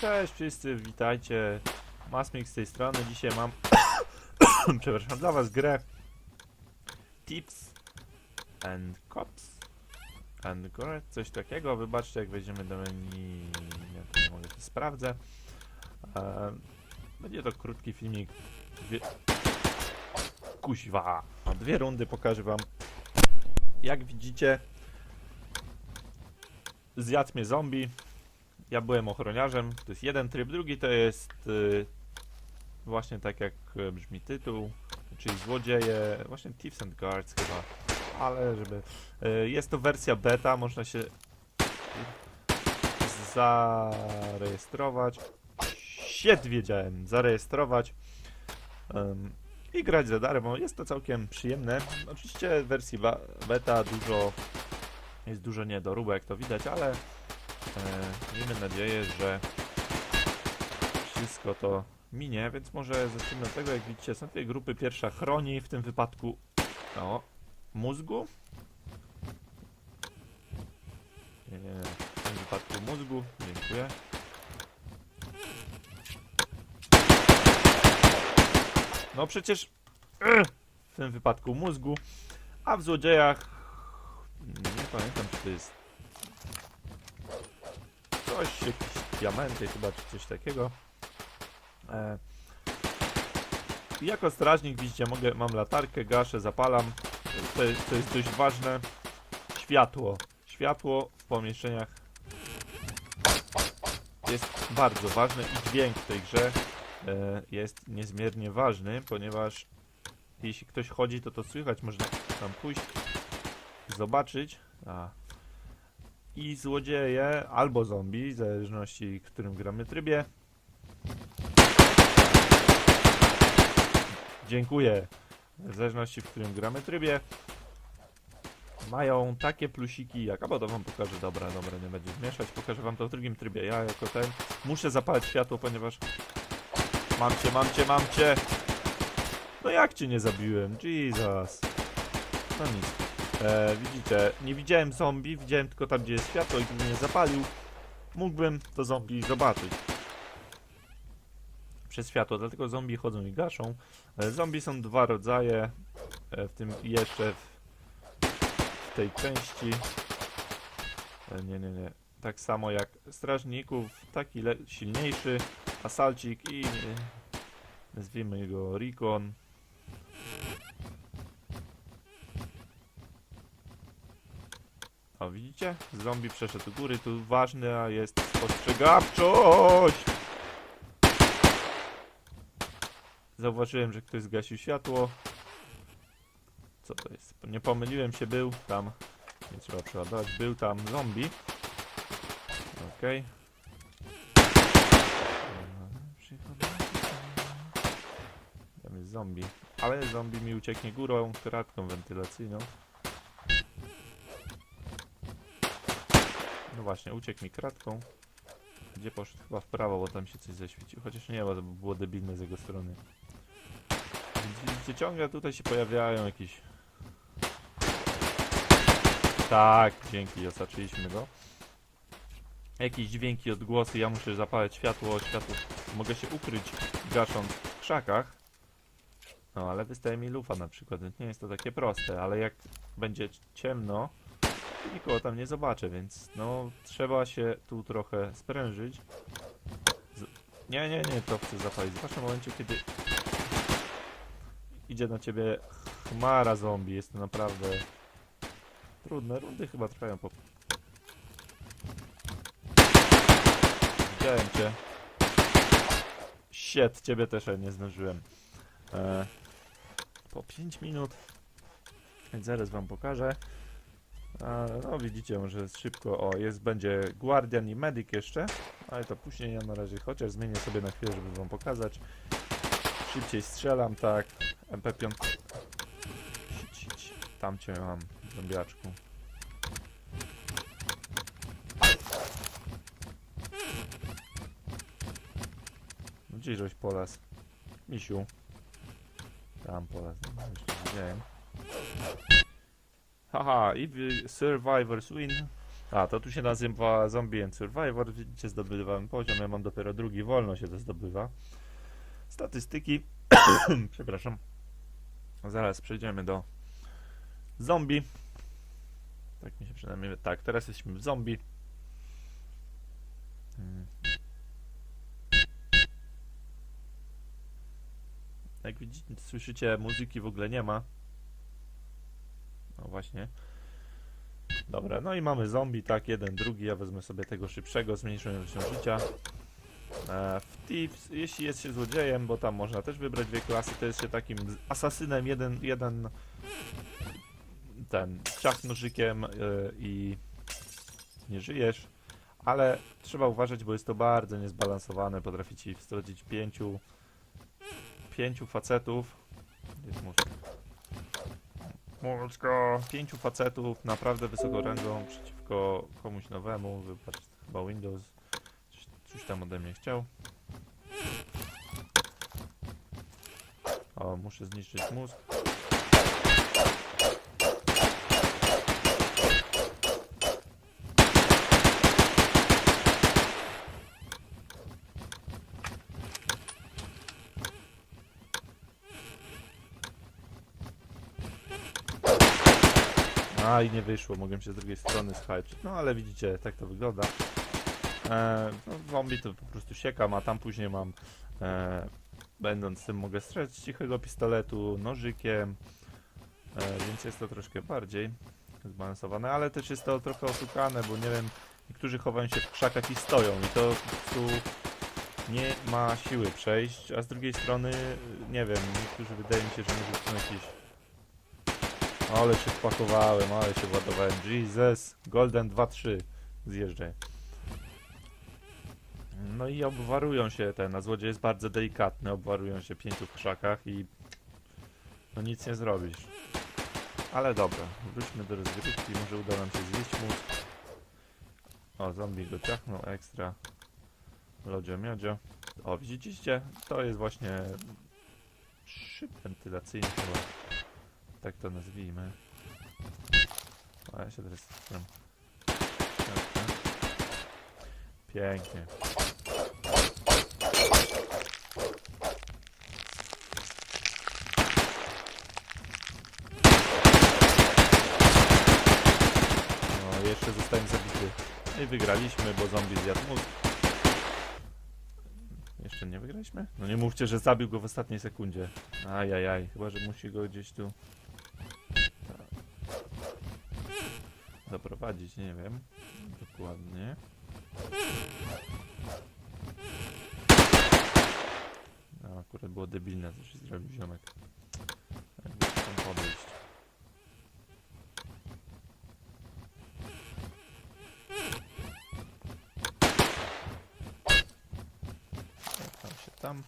Cześć wszyscy, witajcie. Masmik z tej strony. Dzisiaj mam, przepraszam, dla was grę Tips and Cops and Gore, coś takiego. Wybaczcie, jak wejdziemy do menu, ja tu nie mogę, to sprawdzę. E, będzie to krótki filmik. Dwie... Kuźwa! Dwie rundy pokażę wam. Jak widzicie, zjadł mnie zombie. Ja byłem ochroniarzem. To jest jeden tryb, drugi to jest y, właśnie tak jak y, brzmi tytuł, czyli złodzieje, właśnie Thieves and Guards chyba. Ale żeby. Y, jest to wersja beta, można się zarejestrować. Shit, wiedziałem, zarejestrować. i grać za darmo. Jest to całkiem przyjemne. Oczywiście w wersji beta dużo jest dużo niedoróbek, to widać, ale e, miejmy nadzieję, że wszystko to minie, więc może zacznijmy od tego, jak widzicie, są dwie grupy. Pierwsza chroni, w tym wypadku o, mózgu. W tym wypadku mózgu. Dziękuję. No przecież Ugh! w tym wypadku mózgu, a w złodziejach nie pamiętam czy to jest coś, jakieś diamenty chyba czy coś takiego. E, jako strażnik widzicie, mogę, mam latarkę, gaszę, zapalam. To to jest dość ważne. Światło. Światło w pomieszczeniach jest bardzo ważne i dźwięk w tej grze e, jest niezmiernie ważny, ponieważ jeśli ktoś chodzi, to to słychać, można tam pójść, zobaczyć. A. I złodzieje, albo zombie, w zależności w którym gramy trybie. Dziękuję. W zależności w którym gramy trybie. Mają takie plusiki jak... A bo to wam pokażę, dobra, dobra, nie będzie zmieszać. Pokażę wam to w drugim trybie. Ja jako ten muszę zapalić światło, ponieważ... Mam cię, mam cię, mam cię! No jak cię nie zabiłem? Jesus. No nic. E, widzicie, nie widziałem zombie, widziałem tylko tam, gdzie jest światło i gdybym nie zapalił, mógłbym to zombie zobaczyć. Przez światło, dlatego zombie chodzą i gaszą. E, zombie są dwa rodzaje, e, w tym jeszcze w, w tej części. E, nie, nie, nie. Tak samo jak strażników, taki silniejszy, asalcik i e, nazwijmy go Recon. Widzicie? Zombie przeszedł do góry. Tu ważna jest spostrzegawczość! Zauważyłem, że ktoś zgasił światło. Co to jest? Nie pomyliłem się, był tam. Nie trzeba przeładować. Był tam zombie. Okej. Tam jest zombie. Ale zombie mi ucieknie górą, kratką wentylacyjną. No właśnie, uciekł mi kratką. Gdzie poszedł? Chyba w prawo, bo tam się coś zaświeciło. Chociaż nie, bo było debilne z jego strony. Widzicie, ciągle tutaj się pojawiają jakieś... Tak, dzięki, osaczyliśmy go. Jakieś dźwięki, odgłosy, ja muszę zapalać światło, światło. Mogę się ukryć gasząc w krzakach. No, ale wystaje mi lufa na przykład, więc nie jest to takie proste, ale jak będzie ciemno, nikogo tam nie zobaczę, więc no trzeba się tu trochę sprężyć. Z... Nie, nie, nie, to chcę zapalić. Zwłaszcza w momencie, kiedy idzie na ciebie chmara zombie, jest to naprawdę trudne. Rundy chyba trwają po... Widziałem cię. Shit, ciebie też nie zdążyłem. E, po 5 minut. Więc zaraz wam pokażę. A, no widzicie, może jest szybko. O, jest, będzie Guardian i Medic jeszcze. Ale to później ja na razie chociaż zmienię sobie na chwilę, żeby wam pokazać. Szybciej strzelam, tak. MP5. Sić, sić. Tam cię mam, zombiaczku. No Gdzie żeś polas? Misiu. Tam polas, widziałem. Haha, i Survivors win. A, to tu się nazywa Zombie Survivor. Widzicie, zdobywałem poziom. Ja mam dopiero drugi, wolno się to zdobywa. Statystyki. Przepraszam. Zaraz przejdziemy do zombie. Tak mi się przynajmniej. Tak, teraz jesteśmy w zombie. Mm. Jak widzicie, słyszycie, muzyki w ogóle nie ma. No właśnie. Dobra, no i mamy zombie, tak, jeden, drugi. Ja wezmę sobie tego szybszego, z mniejszą ilością życia. E, w Thieves, jeśli jest się złodziejem, bo tam można też wybrać dwie klasy, to jest się takim asasynem, jeden, jeden ten, ciach nożykiem e, i nie żyjesz, ale trzeba uważać, bo jest to bardzo niezbalansowane, potrafi ci wstrodzić pięciu pięciu facetów jest mózg? Mózgo! Pięciu facetów naprawdę wysoką rangą przeciwko komuś nowemu, wybacz, chyba Windows coś, coś tam ode mnie chciał. O, muszę zniszczyć mózg. A i nie wyszło, mogłem się z drugiej strony schajczyć. No ale widzicie, tak to wygląda. E, no, zombie to po prostu siekam, a tam później mam, e, będąc tym, mogę strzelać cichego pistoletu, nożykiem, e, więc jest to troszkę bardziej zbalansowane, ale też jest to trochę oszukane, bo nie wiem, niektórzy chowają się w krzakach i stoją i to po prostu nie ma siły przejść, a z drugiej strony, nie wiem, niektórzy wydaje mi się, że może są jakieś ale się wpakowałem, ale się ładowałem. Jesus, Golden 2-3. Zjeżdżaj. No i obwarują się te, na złodziej jest bardzo delikatny, obwarują się pięciu krzakach i no nic nie zrobisz. Ale dobra, wróćmy do rozgrywki, może uda nam się zjeść mózg. O, zombie go ciachnął, ekstra. Lodzio miodzio. O, widzicie? To jest właśnie szyb wentylacyjny chyba. Tak to nazwijmy. A ja się teraz tam. Pięknie. No, jeszcze zostałem zabity. No i wygraliśmy, bo zombie zjadł mózg. Jeszcze nie wygraliśmy? No nie mówcie, że zabił go w ostatniej sekundzie. Ajajaj, chyba, że musi go gdzieś tu doprowadzić, nie wiem. Dokładnie. No, akurat było debilne, co się zrobił ziomek. Jakby tam podejść. Jak tam się tam.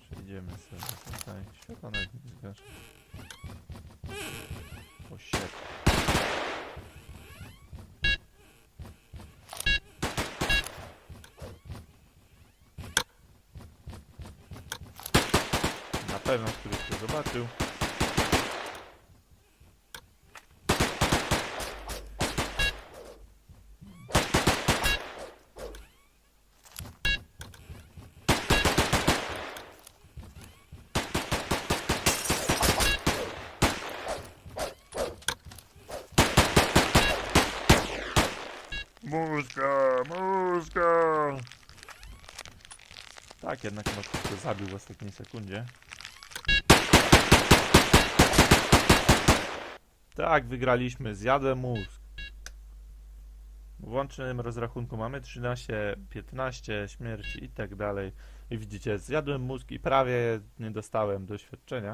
Przejdziemy sobie tutaj. Światło nawet nie zgaszę. O shit. Na pewno któryś to zobaczył. Mózga, mózga! Tak, jednak to zabił w ostatniej sekundzie. Tak, wygraliśmy. Zjadłem mózg. W łącznym rozrachunku mamy 13, 15 śmierci i tak dalej. I widzicie, zjadłem mózg i prawie nie dostałem doświadczenia.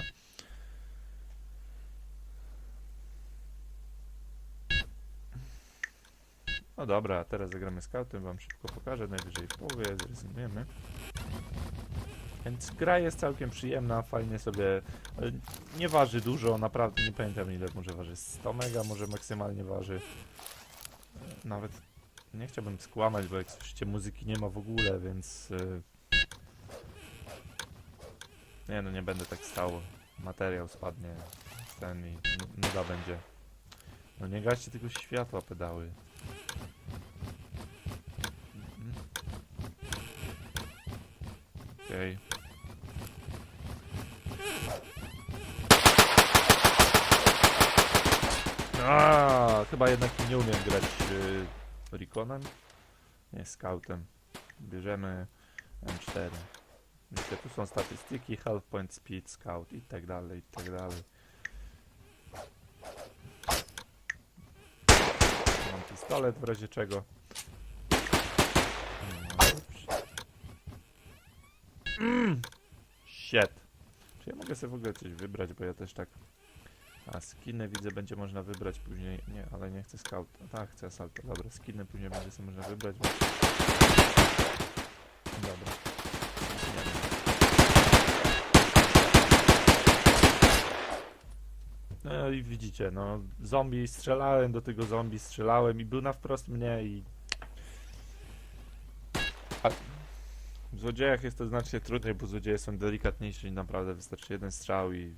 No dobra, teraz zagramy scoutem, wam szybko pokażę, najwyżej w połowie zrezygnujemy. Więc gra jest całkiem przyjemna, fajnie sobie, e, nie waży dużo, naprawdę nie pamiętam ile może waży, 100 mega może maksymalnie waży. E, Nawet nie chciałbym skłamać, bo jak słyszycie muzyki nie ma w ogóle, więc... e, Nie no, nie będę tak stał, materiał spadnie, ten i nu- nuda będzie. No nie gaście tylko światła pedały. Mhm. Okej. A, chyba jednak nie umiem grać y, Reconem. Nie, Scoutem. Bierzemy M4. Wiecie, tu są statystyki, health point, speed, scout i tak dalej, i tak dalej. Mam pistolet w razie czego. Mm. Shit. Czy ja mogę sobie w ogóle coś wybrać, bo ja też tak... A skiny widzę będzie można wybrać później. Nie, ale nie chcę scout. Tak, chcę assaulta. Dobra, skiny później będzie sobie można wybrać. Dobra. No i widzicie, no zombie strzelałem do tego zombie, strzelałem i był na wprost mnie i... A w złodziejach jest to znacznie trudniej, bo złodzieje są delikatniejsi i naprawdę wystarczy jeden strzał i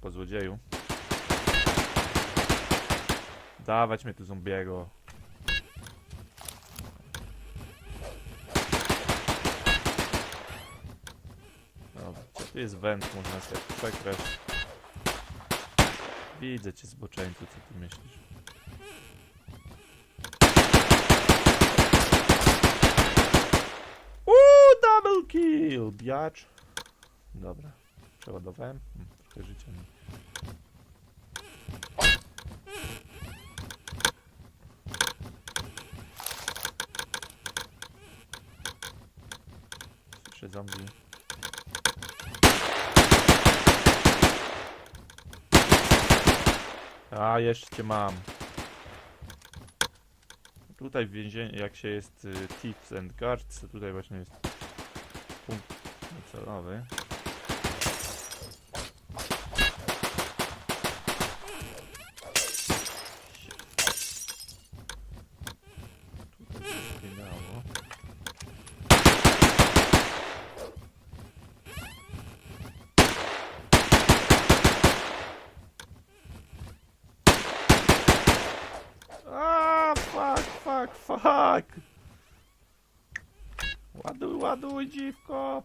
po złodzieju. Dawać mnie tu zombiego. Dobra, tu jest węd, można sobie przekraść. Widzę cię zboczeńcu, co ty myślisz. Uuu, double kill, biacz. Dobra, przeładowałem. Hmm, trochę życia mi. Słyszę zombie. A, jeszcze cię mam. Tutaj w więzieniu, jak się jest y, Thieves and Guards, to tutaj właśnie jest punkt docelowy. Tutaj się zbiegało. A, fuck, fuck! Ładuj, ładuj, dziwko!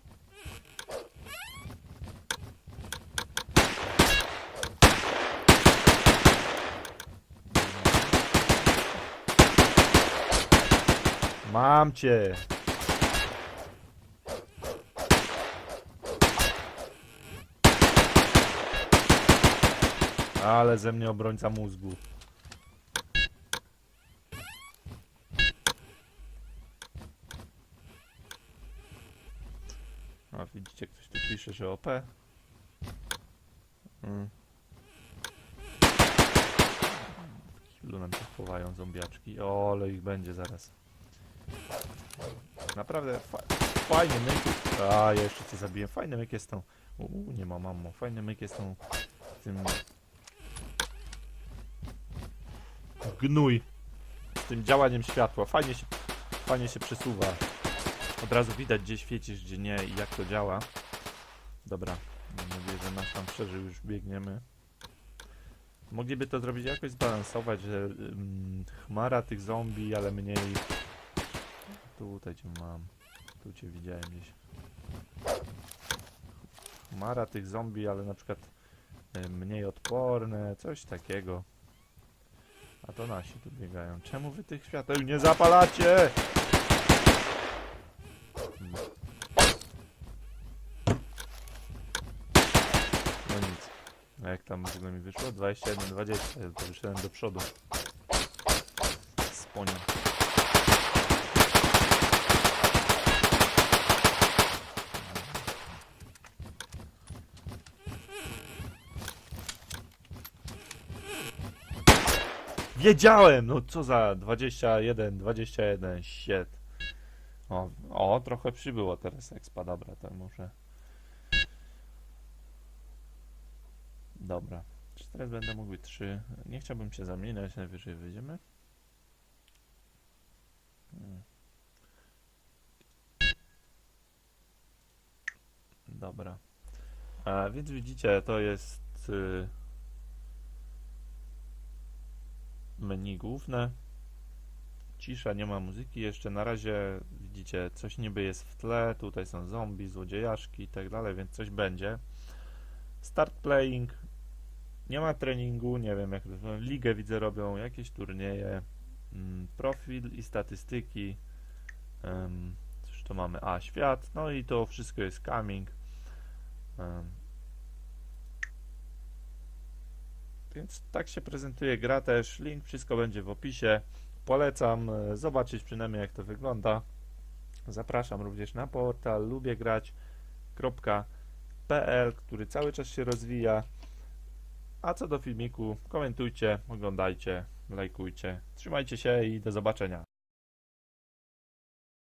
Mam cię! Ale ze mnie obrońca mózgu. A widzicie, ktoś że OP. Mm. Nam się chowają zombiaczki. O, ale ich będzie zaraz. Naprawdę fa fajny myk. A, ja jeszcze cię zabiję. Fajny myk jest tą. Uuu, nie ma mamo. Fajny myk jest tą. Tym. Gnój. Z tym działaniem światła. Fajnie się, fajnie się przesuwa. Od razu widać, gdzie świecisz, gdzie nie i jak to działa. Dobra, nadzieję, że nasz tam przeżył, już biegniemy. Mogliby to zrobić jakoś zbalansować, że chmara tych zombie, ale mniej... Tutaj cię mam. Tu cię widziałem gdzieś. Chmara tych zombie, ale na przykład y, mniej odporne, coś takiego. A to nasi tu biegają. Czemu wy tych świateł nie zapalacie? No nic. A jak tam ogóle mi wyszło? 21, 20. Ja to wyszedłem do przodu. Sponie. Wiedziałem! No co za 21, 21, shit. O, o, trochę przybyło teraz expa, dobra, to może... Dobra, czy teraz będę mógł trzy? Nie chciałbym się zamieniać, najwyżej wyjdziemy. Hmm. Dobra. A, więc widzicie, to jest... Y... menu główne. Cisza, nie ma muzyki jeszcze. Na razie widzicie, coś niby jest w tle. Tutaj są zombie, złodziejaszki i tak dalej, więc coś będzie. Start playing. Nie ma treningu, nie wiem jak to Ligę widzę robią, jakieś turnieje. Mm, Profil i statystyki. Cóż to mamy? A, świat. No i to wszystko jest coming. Więc tak się prezentuje gra też. Link, wszystko będzie w opisie. Polecam e, zobaczyć przynajmniej jak to wygląda. Zapraszam również na portal lubiegrać.pl, który cały czas się rozwija. A co do filmiku, komentujcie, oglądajcie, lajkujcie. Trzymajcie się i do zobaczenia.